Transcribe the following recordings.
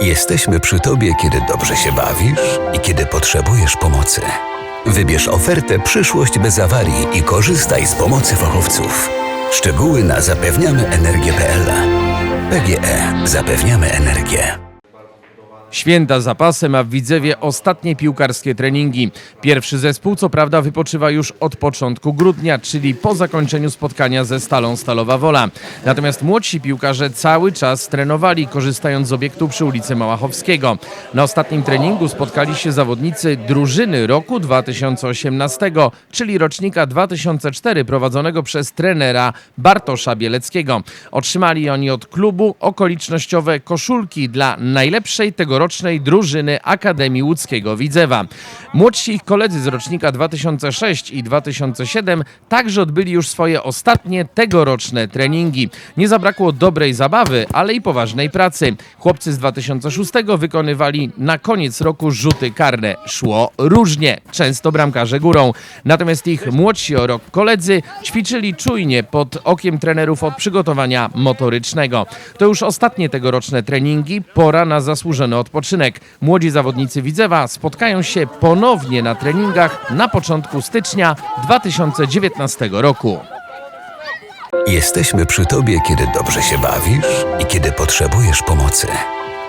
Jesteśmy przy Tobie, kiedy dobrze się bawisz i kiedy potrzebujesz pomocy. Wybierz ofertę Przyszłość bez awarii i korzystaj z pomocy fachowców. Szczegóły na zapewniamyenergię.pl PGE Zapewniamy energię. Święta za pasem, a w Widzewie ostatnie piłkarskie treningi. Pierwszy zespół co prawda wypoczywa już od początku grudnia, czyli po zakończeniu spotkania ze Stalą Stalowa Wola. Natomiast młodsi piłkarze cały czas trenowali, korzystając z obiektu przy ulicy Małachowskiego. Na ostatnim treningu spotkali się zawodnicy drużyny roku 2018, czyli rocznika 2004 prowadzonego przez trenera Bartosza Bieleckiego. Otrzymali oni od klubu okolicznościowe koszulki dla najlepszej tegorocznej drużyny Akademii Łódzkiego Widzewa. Młodsi ich koledzy z rocznika 2006 i 2007 także odbyli już swoje ostatnie tegoroczne treningi. Nie zabrakło dobrej zabawy, ale i poważnej pracy. Chłopcy z 2006 wykonywali na koniec roku rzuty karne. Szło różnie, często bramkarze górą. Natomiast ich młodsi o rok koledzy ćwiczyli czujnie pod okiem trenerów od przygotowania motorycznego. To już ostatnie tegoroczne treningi, pora na zasłużony odpoczynek. Młodzi zawodnicy Widzewa spotkają się ponownie na treningach na początku stycznia 2019 roku. Jesteśmy przy Tobie, kiedy dobrze się bawisz i kiedy potrzebujesz pomocy.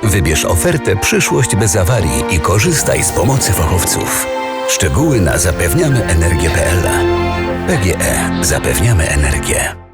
Wybierz ofertę Przyszłość bez awarii i korzystaj z pomocy fachowców. Szczegóły na zapewniamyenergię.pl PGE Zapewniamy energię.